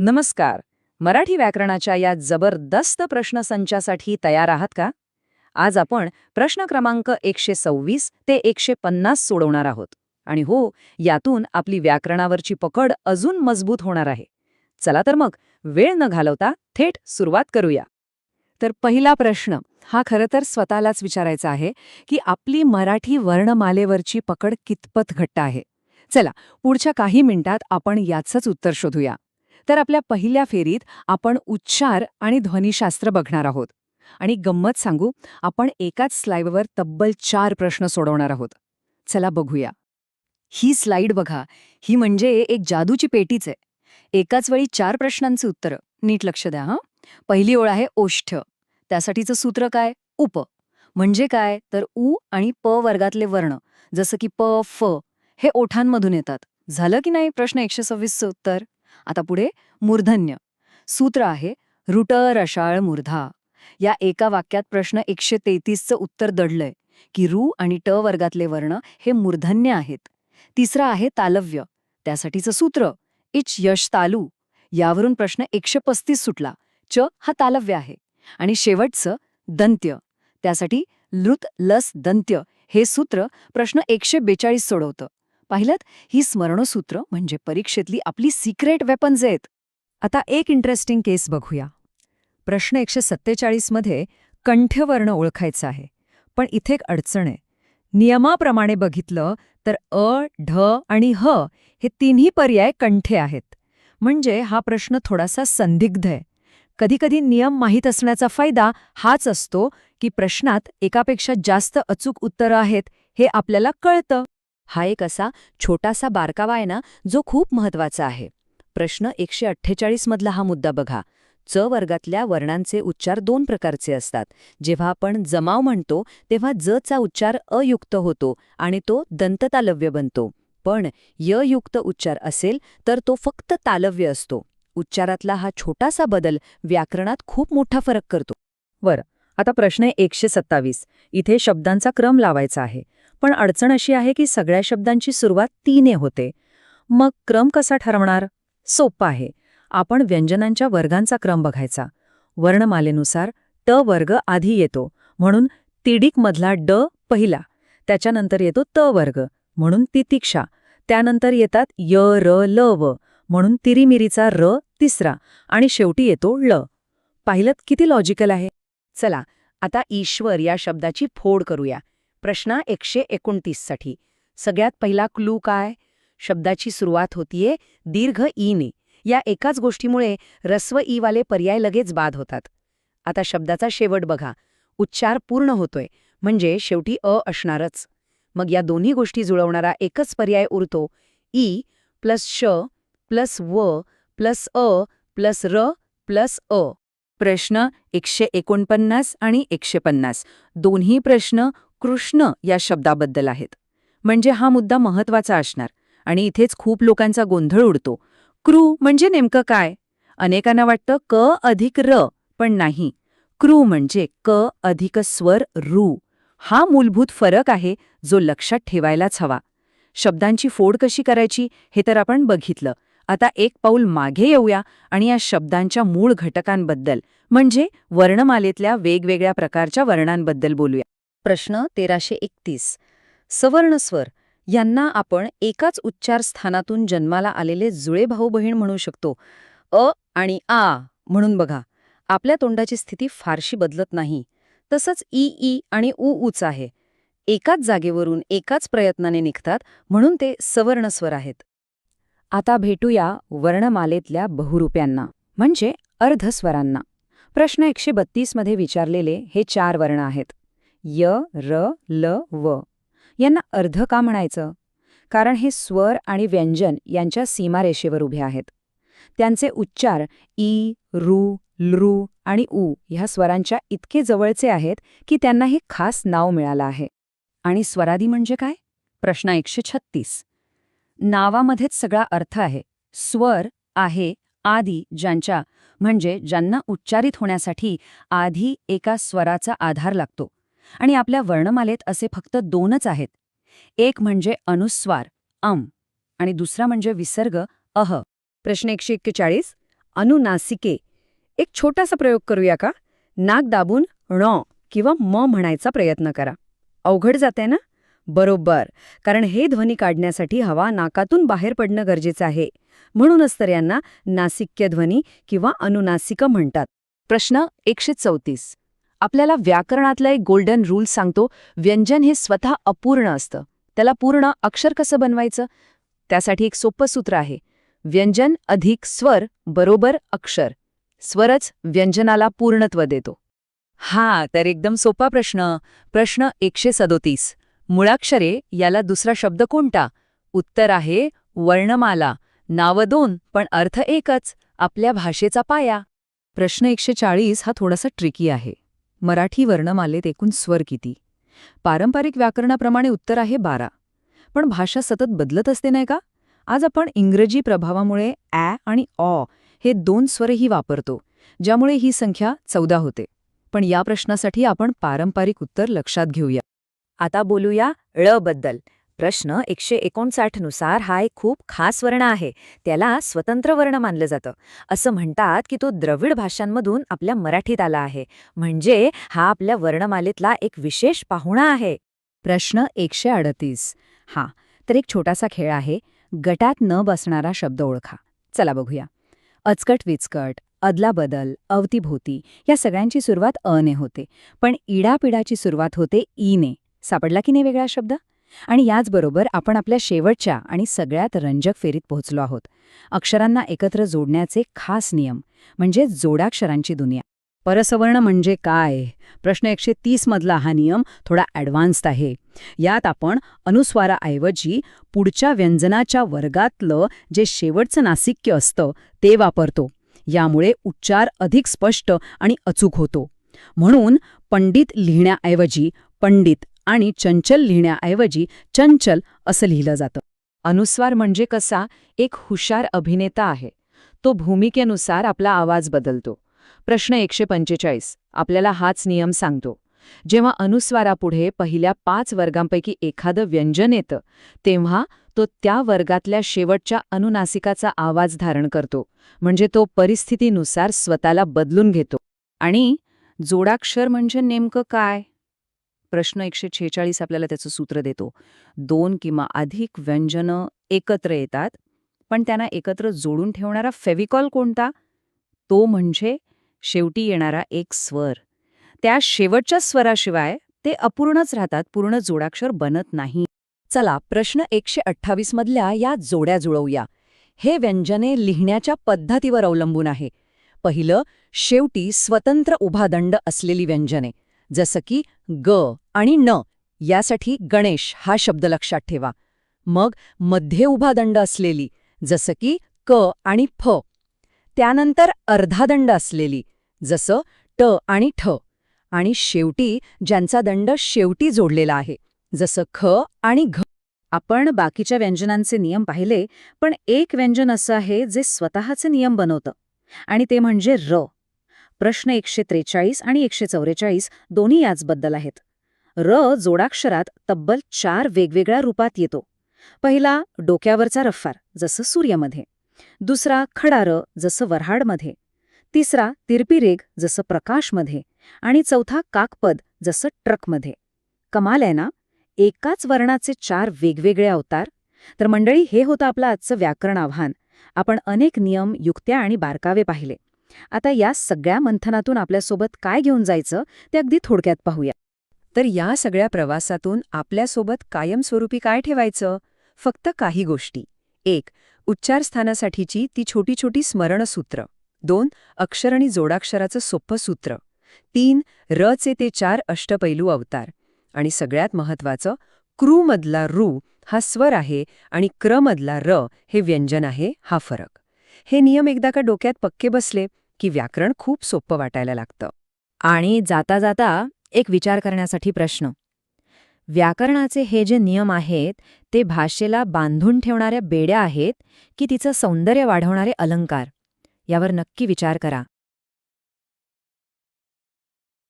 नमस्कार. मराठी व्याकरणाच्या या जबरदस्त प्रश्नसंचासाठी तयार आहात का? आज आपण प्रश्न क्रमांक एकशे सव्वीस ते एकशे पन्नास सोडवणार आहोत. आणि हो यातून आपली व्याकरणावरची पकड अजून मजबूत होणार आहे. चला तर मग वेळ न घालवता थेट सुरुवात करूया. तर पहिला प्रश्न हा खरं तर स्वतःलाच विचारायचा आहे की आपली मराठी वर्णमालेवरची पकड कितपत घट्ट आहे? चला पुढच्या काही मिनिटात आपण याचंच उत्तर शोधूया. तर आपल्या पहिल्या फेरीत आपण उच्चार आणि ध्वनिशास्त्र बघणार आहोत. आणि गंमत सांगू आपण एकाच स्लाईडवर तब्बल चार प्रश्न सोडवणार आहोत. चला बघूया. ही स्लाईड बघा. ही म्हणजे एक जादूची पेटीच आहे. एकाच वेळी चार प्रश्नांची उत्तरं. नीट लक्ष द्या हां. पहिली ओळ आहे ओष्ठ. त्यासाठीचं सूत्र काय? उप. म्हणजे काय? तर उ आणि प वर्गातले वर्ण जसं की प फ हे ओठांमधून येतात. झालं की नाही प्रश्न एकशे सव्वीसचं उत्तर? आता पुढे मूर्धन्य. सूत्र आहे रुट रशाळ मूर्धा या एका वाक्यात प्रश्न एकशे तेहतीसचं उत्तर दडलंय की रू आणि ट वर्गातले वर्ण हे मूर्धन्य आहेत. तिसरं आहे तालव्य त्यासाठीचं सूत्र इच यश तालू. यावरून प्रश्न एकशे पस्तीस सुटला च हा तालव्य आहे. आणि शेवटचं दंत्य त्यासाठी लृत लस दंत्य हे सूत्र प्रश्न एकशे बेचाळीस सोडवतं. पाहिलं ही स्मरणसूत्र म्हणजे परीक्षेतली आपली सिक्रेट वेपन्स आहेत. आता एक इंटरेस्टिंग केस बघूया. प्रश्न एकशे सत्तेचाळीसमध्ये कंठ्यवर्ण ओळखायचा आहे. पण इथे एक अडचण आहे. नियमाप्रमाणे बघितलं तर अ ढ आणि ह हे तिन्ही पर्याय कंठे आहेत. म्हणजे हा प्रश्न थोडासा संदिग्ध आहे. कधीकधी नियम माहीत असण्याचा फायदा हाच असतो की प्रश्नात एकापेक्षा जास्त अचूक उत्तरं आहेत हे आपल्याला कळतं. हा एक असा छोटासा बारकावा आहे ना जो खूप महत्त्वाचा आहे. प्रश्न एकशे अठ्ठेचाळीसमधला हा मुद्दा बघा. च वर्गातल्या वर्णांचे उच्चार दोन प्रकारचे असतात. जेव्हा आपण जमाव म्हणतो तेव्हा जचा उच्चार अयुक्त होतो आणि तो दंततालव्य बनतो. पण ययुक्त उच्चार असेल तर तो फक्त तालव्य असतो. उच्चारातला हा छोटासा बदल व्याकरणात खूप मोठा फरक करतो. बरं आता प्रश्न आहे एकशे सत्तावीस. इथे शब्दांचा क्रम लावायचा आहे. पण अडचण अशी आहे की सगळ्या शब्दांची सुरुवात तीने होते. मग क्रम कसा ठरवणार? सोप्पा आहे. आपण व्यंजनांच्या वर्गांचा क्रम बघायचा. वर्णमालेनुसार ट वर्ग आधी येतो. म्हणून तिडीकमधला ड पहिला. त्याच्यानंतर येतो त वर्ग. म्हणून तितिक्षा. त्यानंतर येतात य र ल व. म्हणून तिरिमिरीचा र तिसरा. आणि शेवटी येतो ळ पाहिलं किती लॉजिकल आहे? चला आता ईश्वर या शब्दाची फोड करूया. प्रश्न एकशे एकोणतीससाठी सगळ्यात पहिला क्लू काय? शब्दाची सुरुवात होतीये दीर्घ ईने या एकाच गोष्टीमुळे रस्व ईवाले पर्याय लगेच बाद होतात. आता शब्दाचा शेवट बघा. उच्चार पूर्ण होतोय. म्हणजे शेवटी अ असणारच. मग या दोन्ही गोष्टी जुळवणारा एकच पर्याय उरतो. ई प्लस श प्लस व प्लस अ प्लस र प्लस अ. प्रश्न एकशे एकोणपन्नास आणि एकशे पन्नास. दोन्ही प्रश्न कृष्ण या शब्दाबद्दल आहेत. म्हणजे हा मुद्दा महत्त्वाचा असणार. आणि इथेच खूप लोकांचा गोंधळ उडतो. क्रू म्हणजे नेमकं काय? अनेकांना वाटतं क अधिक र पण नाही. क्रू म्हणजे क अधिक स्वर रू. हा मूलभूत फरक आहे जो लक्षात ठेवायलाच हवा. शब्दांची फोड कशी करायची हे तर आपण बघितलं. आता एक पाऊल मागे येऊया आणि या शब्दांच्या मूळ घटकांबद्दल म्हणजे वर्णमालेतल्या वेगवेगळ्या प्रकारच्या वर्णांबद्दल बोलूया. प्रश्न तेराशे एकतीस. सवर्णस्वर यांना आपण एकाच उच्चार स्थानातून जन्माला आलेले जुळे भाऊ बहीण म्हणू शकतो. अ आणि आ म्हणून बघा. आपल्या तोंडाची स्थिती फारशी बदलत नाही. तसंच ई ई आणि उ उच आहे. एकाच जागेवरून एकाच प्रयत्नाने निघतात म्हणून ते सवर्णस्वर आहेत. आता भेटूया वर्णमालेतल्या बहुरूप्यांना म्हणजे अर्धस्वरांना. प्रश्न एकशे बत्तीसमध्ये विचारलेले हे चार वर्ण आहेत. य र ल व. यांना अर्ध का म्हणायचं? कारण हे स्वर आणि व्यंजन यांच्या सीमारेषेवर उभे आहेत. त्यांचे उच्चार ई रू लृ आणि उ ह्या स्वरांच्या इतके जवळचे आहेत की त्यांना हे खास नाव मिळालं आहे. आणि स्वरादी म्हणजे काय? प्रश्न एकशे छत्तीस. नावामध्येच सगळा अर्थ आहे. स्वर आहे आदी ज्यांच्या म्हणजे ज्यांना उच्चारित होण्यासाठी आधी एका स्वराचा आधार लागतो. आणि आपल्या वर्णमालेत असे फक्त दोनच आहेत. एक म्हणजे अनुस्वार अम आणि दुसरा म्हणजे विसर्ग अह. प्रश्न एकशे एक्केचाळीस. अनुनासिके एक छोटासा प्रयोग करूया का? नाक दाबून ण किंवा म म्हणायचा प्रयत्न करा. अवघड जाते ना? बरोबर. कारण हे ध्वनी काढण्यासाठी हवा नाकातून बाहेर पडणं गरजेचं आहे. म्हणूनच तर यांना नासिक्य ध्वनी किंवा अनुनासिक म्हणतात. प्रश्न एकशे चौतीस. आपल्याला व्याकरणातला एक गोल्डन रूल सांगतो व्यंजन हे स्वतः अपूर्ण असतं. त्याला पूर्ण अक्षर कसं बनवायचं? त्यासाठी एक सोपं सूत्र आहे. व्यंजन अधिक स्वर बरोबर अक्षर. स्वरच व्यंजनाला पूर्णत्व देतो. हा तर एकदम सोपा प्रश्न. प्रश्न एकशे सदोतीस. मुळाक्षरे याला दुसरा शब्द कोणता? उत्तर आहे वर्णमाला. नावं दोन पण अर्थ एकच. आपल्या भाषेचा पाया. प्रश्न एकशे चाळीस हा थोडासा ट्रिकी आहे. मराठी वर्णमालेत एकूण स्वर किती? पारंपरिक व्याकरणाप्रमाणे उत्तर आहे बारा. पण भाषा सतत बदलत असते नाही का? आज आपण इंग्रजी प्रभावामुळे ॲ आणि ऑ हे दोन स्वरही वापरतो ज्यामुळे ही संख्या चौदा होते. पण या प्रश्नासाठी आपण पारंपरिक उत्तर लक्षात घेऊया. आता बोलूया ळ बद्दल. प्रश्न एकशे एकोणसाठनुसार हा एक खूप खास वर्ण आहे. त्याला स्वतंत्र वर्ण मानलं जातं. असं म्हणतात की तो द्रविड भाषांमधून आपल्या मराठीत आला आहे. म्हणजे हा आपल्या वर्णमालेतला एक विशेष पाहुणा आहे. प्रश्न एकशे अडतीस. हा तर एक छोटासा खेळ आहे. गटात न बसणारा शब्द ओळखा. चला बघूया. अचकट विचकट अदलाबदल अवतीभोवती या सगळ्यांची सुरुवात अने होते. पण इडापिडाची सुरुवात होते ईने सापडला की नाही वेगळा शब्द? आणि याचबरोबर आपण आपल्या शेवटच्या आणि सगळ्यात रंजक फेरीत पोहोचलो आहोत. अक्षरांना एकत्र जोडण्याचे खास नियम म्हणजे जोडाक्षरांची दुनिया. परसवर्ण म्हणजे काय? प्रश्न एकशे तीसमधला हा नियम थोडा ॲडव्हान्स्ड आहे. यात आपण अनुस्वाराऐवजी पुढच्या व्यंजनाच्या वर्गातलं जे शेवटचं नासिक्य असतं ते वापरतो. यामुळे उच्चार अधिक स्पष्ट आणि अचूक होतो. म्हणून पंडित लिहिण्याऐवजी पंडित आणि चंचल लिहिण्याऐवजी चंचल असं लिहिलं जातं. अनुस्वार म्हणजे कसा? एक हुशार अभिनेता आहे. तो भूमिकेनुसार आपला आवाज बदलतो. प्रश्न एकशे पंचेचाळीस. आपल्याला हाच नियम सांगतो. जेव्हा अनुस्वारापुढे पहिल्या पाच वर्गांपैकी एखादं व्यंजन येतं तेव्हा तो त्या वर्गातल्या शेवटच्या अनुनासिकाचा आवाज धारण करतो म्हणजे तो परिस्थितीनुसार स्वतःला बदलून घेतो. आणि जोडाक्षर म्हणजे नेमकं काय? प्रश्न एकशे छेचाळीस आपल्याला त्याचं सूत्र देतो. दोन किंवा अधिक व्यंजनं एकत्र येतात पण त्यांना एकत्र जोडून ठेवणारा फेविकॉल कोणता? तो म्हणजे शेवटी येणारा एक स्वर. त्या शेवटच्या स्वराशिवाय ते अपूर्णच राहतात पूर्ण जोडाक्षर बनत नाही. चला प्रश्न एकशे अठ्ठावीस मधल्या या जोड्या जुळवूया. हे व्यंजने लिहिण्याच्या पद्धतीवर अवलंबून आहे. पहिलं शेवटी स्वतंत्र उभादंड असलेली व्यंजने. जसं की ग आणि न यासाठी गणेश हा शब्द लक्षात ठेवा. मग मध्ये उभा दंड असलेली जसं की क आणि फ. त्यानंतर अर्धा दंड असलेली जसं ट आणि ठ. आणि शेवटी ज्यांचा दंड शेवटी जोडलेला आहे जसं ख आणि घ. आपण बाकीच्या व्यंजनांचे नियम पाहिले पण एक व्यंजन असं आहे जे स्वतःचे नियम बनवतं. आणि ते म्हणजे र. प्रश्न एकशे त्रेचाळीस आणि एकशे चौवेचाळीस दोन्ही याचबद्दल आहेत. र जोडाक्षरात तब्बल चार वेगवेगळ्या रूपात येतो. पहिला डोक्यावरचा रफ्फार जसं सूर्यमध्ये. दुसरा खडा र जसं वऱ्हाडमध्ये. तिसरा तिरपी रेग जसं प्रकाशमध्ये. आणि चौथा काकपद जसं ट्रकमध्ये. कमाल आहे ना? एकाच वर्णाचे चार वेगवेगळे अवतार? तर मंडळी हे होतं आपलं आजचं व्याकरण आव्हान. आपण अनेक नियम युक्त्या आणि बारकावे पाहिले. आता या सगळ्या मंथनातून आपल्यासोबत काय घेऊन जायचं ते अगदी थोडक्यात पाहूया. तर या सगळ्या प्रवासातून आपल्यासोबत कायमस्वरूपी काय ठेवायचं? फक्त काही गोष्टी. एक उच्चारस्थानासाठीची ती छोटी छोटी स्मरणसूत्र. दोन अक्षर आणि जोडाक्षराचं सोप्पं सूत्र. तीन र चे ते चार अष्टपैलू अवतार. आणि सगळ्यात महत्वाचं क्रूमधला रू हा स्वर आहे आणि क्रमधला र हे व्यंजन आहे हा फरक. हे नियम एकदा का डोक्यात पक्के बसले की व्याकरण खूप सोपं वाटायला लागतं. आणि जाता जाता एक विचार करण्यासाठी प्रश्न. व्याकरणाचे हे जे नियम आहेत ते भाषेला बांधून ठेवणाऱ्या बेड्या आहेत की तिचं सौंदर्य वाढवणारे अलंकार? यावर नक्की विचार करा.